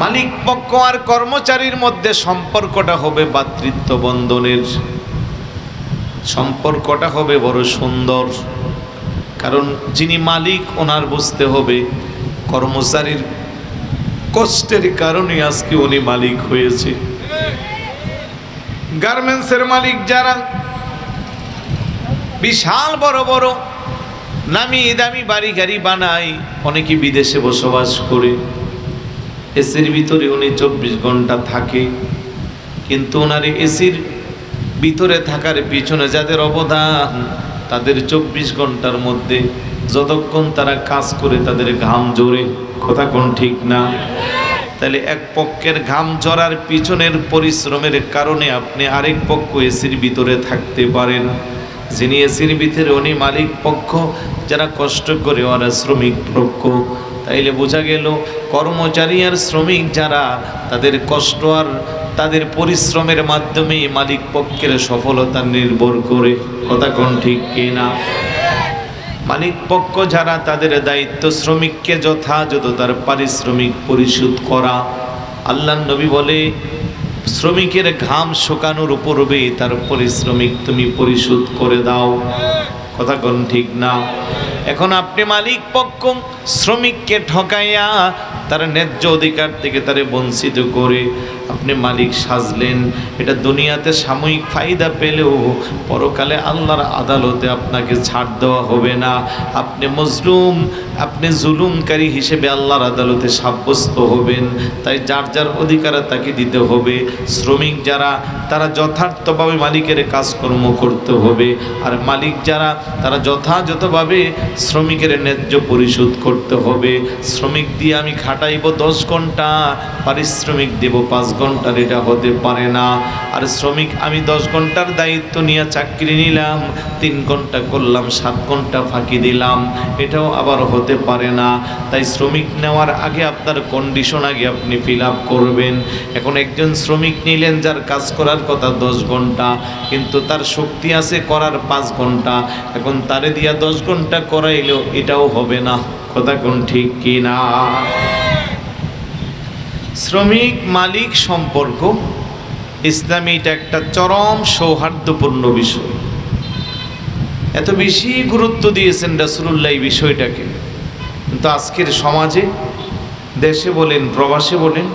মালিক পক্ষ আর কর্মচারীর মধ্যে সম্পর্কটা হবে ভাতৃত্ব বন্ধনের সম্পর্কটা হবে বড় সুন্দর। কারণ যিনি মালিক, ওনার বুঝতে হবে কর্মচারীর কষ্টের কারণে আজকে উনি মালিক হয়েছে। গার্মেন্টসের মালিক যারা বিশাল বড় বড় নামি দামি বাড়ি গাড়ি বানায়, অনেকে বিদেশে বসবাস করে। এসির ভিতরে উনি চব্বিশ ঘণ্টা থাকে। কিন্তু ওনার এসির ভিতরে থাকার পিছনে যাদের অবদান, তাদের চব্বিশ ঘণ্টার মধ্যে যতক্ষণ তারা কাজ করে তাদের ঘাম জোরে কথা কোন ঠিক না? তাহলে এক পক্ষের ঘাম জড়ার পিছনের পরিশ্রমের কারণে আপনি আরেক পক্ষ এসির ভিতরে থাকতে পারেন। যিনি এসির ভিতরে, উনি মালিক পক্ষ, যারা কষ্ট করে ওরা শ্রমিক পক্ষ। তাইলে বোঝা গেল কর্মচারী আর শ্রমিক যারা, তাদের কষ্ট আর তাদের পরিশ্রমের মাধ্যমে মালিক পক্ষের সফলতা নির্ভর করে। কথা কোন ঠিক কিনা মালিক পক্ষ যারা, তাদের দায়িত্ব শ্রমিককে যথাযথ তার পারিশ্রমিক পরিশোধ করা। আল্লাহ নবী বলে, শ্রমিকের ঘাম শুকানোর পূর্বে তার পরিশ্রমিক তুমি পরিশোধ করে দাও। কথা কোন ঠিক না? এখন আপনি মালিক পক্ষ শ্রমিককে ঠকাইয়া তার ন্যায্য অধিকার থেকে তারে বঞ্চিত করে আপনি মালিক সাজলেন। এটা দুনিয়াতে সাময়িক ফায়দা পেলেও পরকালে আল্লাহর আদালতে আপনাকে ছাড় দেওয়া হবে না। আপনি মজলুম আপনি জুলুমকারী হিসেবে আল্লাহর আদালতে সাব্যস্ত হবেন, তাই যার যার অধিকার তাকে দিতে হবে। শ্রমিক যারা, তারা যথার্থভাবে মালিকের কাজকর্ম করতে হবে, আর মালিক যারা, তারা যথাযথভাবে শ্রমিকের ন্যায্য পরিশোধ করতে হবে। শ্রমিক দিয়ে আমি খাটাইব দশ ঘণ্টা, পারিশ্রমিক দেব পাঁচ ঘণ্টার, এটা হতে পারে না। আর শ্রমিক, আমি দশ ঘণ্টার দায়িত্ব নিয়ে চাকরি নিলাম, তিন ঘণ্টা করলাম, সাত ঘণ্টা ফাঁকি দিলাম, এটাও আবার হতে পারে না। তাই শ্রমিক নেওয়ার আগে আপনার কন্ডিশন আগে আপনি ফিল করবেন। এখন একজন শ্রমিক নিলেন যার কাজ করার কথা দশ ঘণ্টা, কিন্তু তার শক্তি আছে করার পাঁচ ঘণ্টা। এখন তারে দিয়া দশ ঘণ্টা করাইলেও এটাও হবে না। কথা কোন ঠিক কি না? শ্রমিক মালিক সম্পর্ক, ইসলামী এটা একটা চরম সৌহার্দ্যপূর্ণ বিষয়। এত বেশি গুরুত্ব দিয়েছেন রাসুলুল্লাহ এই বিষয়টাকে। কিন্তু আজকের সমাজে, দেশে বলেন, প্রবাসে বলেন,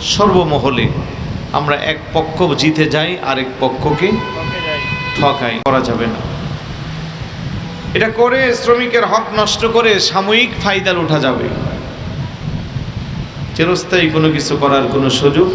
সর্বমহলে আমরা এক পক্ষ জিতে যাই, আরেক পক্ষকে ঠকাই, করা যাবে না। এটা করে শ্রমিকের হক নষ্ট করে সাময়িক ফায়দা ওঠা যাবে। চিরস্থায়ী কোনো কিছু করার কোনো সুযোগ